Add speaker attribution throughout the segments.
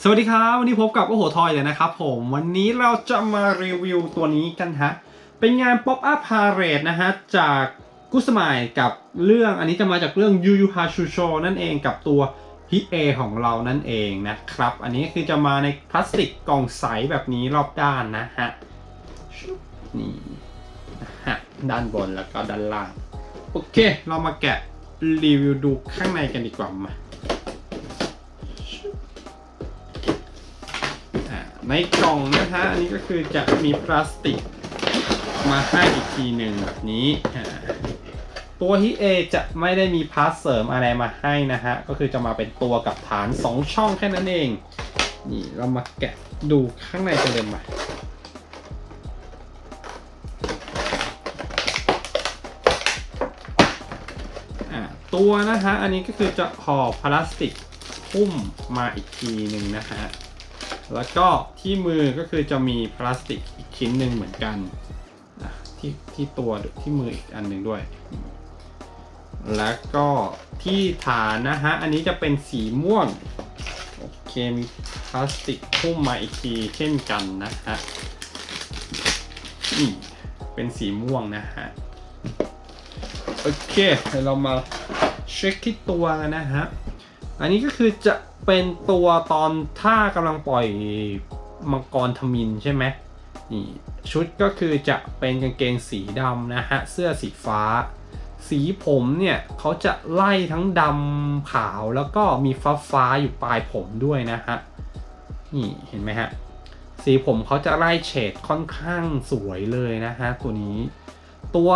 Speaker 1: สวัสดีครับ วันนี้พบกับโอโหทอยเลยนะครับผมวันนี้เราจะมารีวิวตัวนี้กันฮะ เป็นงาน Pop Up Parade นะฮะ จากกุสมายกับเรื่องอันนี้จะมาจากเรื่อง Yu Yu Hakusho นั่นเองกับตัวฮิเอของเรานั่นเองนะครับ อันนี้คือจะมาในพลาสติกกล่องใสแบบนี้รอบด้านนะฮะนี่ฮะด้านบนแล้วก็ด้านล่าง โอเค เรามาแกะรีวิวดูข้างในกันดีกว่ามา ในกล่องนะฮะอันนี้ก็คือจะมีพลาสติกมาให้อีกทีหนึ่งแบบนี้ ตัวฮิเอจะไม่ได้มีพาร์ทเสริมอะไรมาให้นะฮะ ก็คือจะมาเป็นตัวกับฐาน 2 ช่องแค่นั้นเอง นี่เรามาแกะดูข้างในกันเลยมาอ่าตัวนะฮะ อันนี้ก็คือจะห่อพลาสติกหุ้มมาอีกทีหนึ่งนะฮะ แล้วก็ที่มือก็คือจะมีพลาสติกอีกชิ้นหนึ่งเหมือนกันอะที่ที่ตัวที่มืออีกอันหนึ่งด้วย แล้วก็ที่ฐานนะฮะ อันนี้จะเป็นสีม่วง โอเคมีพลาสติกหุ้มมาอีกทีเช่นกันนะฮะนี่เป็นสีม่วงนะฮะ โอเคเดี๋ยวเรามาเช็คที่ตัวกันนะฮะ อันนี้ก็คือจะ เป็นตัวตอนท่ากำลังปล่อยมังกรทมินใช่ไหมนี่ชุดก็คือจะเป็นกางเกงสีดำนะฮะ เสื้อสีฟ้า สีผมเนี่ยเขาจะไล่ทั้งดำขาวแล้วก็มีฟ้าฟ้าอยู่ปลายผมด้วยนะฮะ นี่เห็นไหมฮะ สีผมเขาจะไล่เฉดค่อนข้างสวยเลยนะฮะ ตัวนี้ ตัว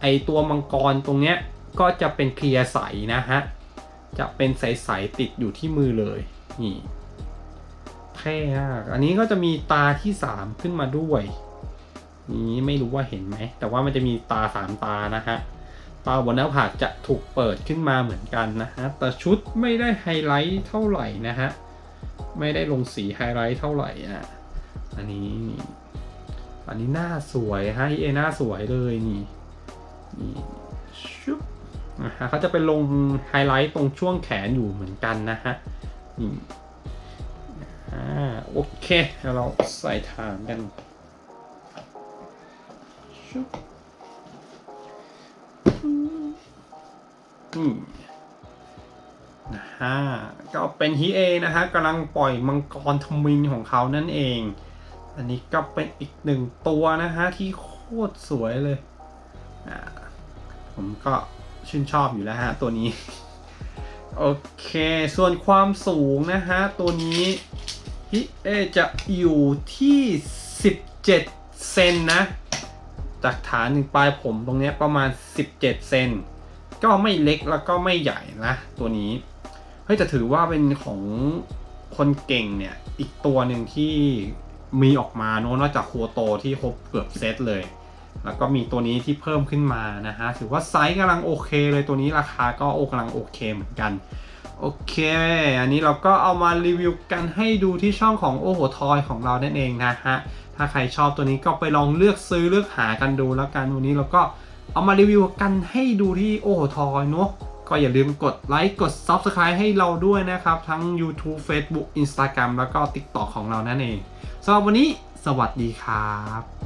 Speaker 1: ไอตัวมังกรตรงเนี้ยก็จะเป็นเคลียร์ใสนะฮะ จะเป็นใสๆติดอยู่ที่มือเลย นี่เท่มากอันนี้ก็จะมีตาที่3ขึ้นมาด้วยนี้ไม่รู้ว่าเห็นไหม แต่ว่ามันจะมีตา3ตานะฮะ ตาบนหน้าผากจะถูกเปิดขึ้นมาเหมือนกันนะฮะ แต่ชุดไม่ได้ไฮไลท์เท่าไหร่นะฮะ ไม่ได้ลงสีไฮไลท์เท่าไหร่อะ อันนี้ อันนี้หน้าสวยฮะเอหน้าสวยเลยนี่ นี่ชุ นะฮะเขาจะเป็นลงไฮไลท์ตรงช่วงแขนอยู่เหมือนกันนะฮะนี่อ่าโอเคเราใส่ฐานกันชุบนี่นะฮะก็เป็นฮีเอนะฮะกำลังปล่อยมังกรทมินของเขานั่นเอง อันนี้ก็เป็นอีกหนึ่งตัวนะฮะที่โคตรสวยเลยอ่าผมก็ ชื่นชอบอยู่แล้วฮะตัวนี้ โอเค ส่วนความสูงนะฮะ ตัวนี้ฮิเอจะอยู่ที่ 17 เซนนะ จากฐานถึงปลายผมตรงเนี้ยประมาณ 17 เซนก็ไม่เล็กแล้วก็ไม่ใหญ่นะ ตัวนี้ เฮ้ยแต่ถือว่าเป็นของคนเก่งเนี่ย อีกตัวหนึ่งที่มีออกมาเนอะนอกจากครัวโตที่ครบเกือบเซตเลย แล้วก็มีตัวนี้ที่เพิ่มขึ้นมานะฮะถือว่าไซส์กำลังโอเคเลยตัวนี้ราคาก็โอกำลังโอเคเหมือนกันโอเค อันนี้เราก็เอามารีวิวกันให้ดูที่ช่องของโอโหทอยของเรานั่นเองนะฮะ ถ้าใครชอบตัวนี้ก็ไปลองเลือกซื้อเลือกหากันดูแล้วกันวันนี้เราก็เอามารีวิวกันให้ดูที่โอโหทอยเนาะ ก็อย่าลืมกดไลค์กด Subscribe ให้เราด้วยนะครับ ทั้ง YouTube Facebook Instagram แล้วก็ TikTok ของเรานั่นเองสำหรับวันนี้สวัสดีครับ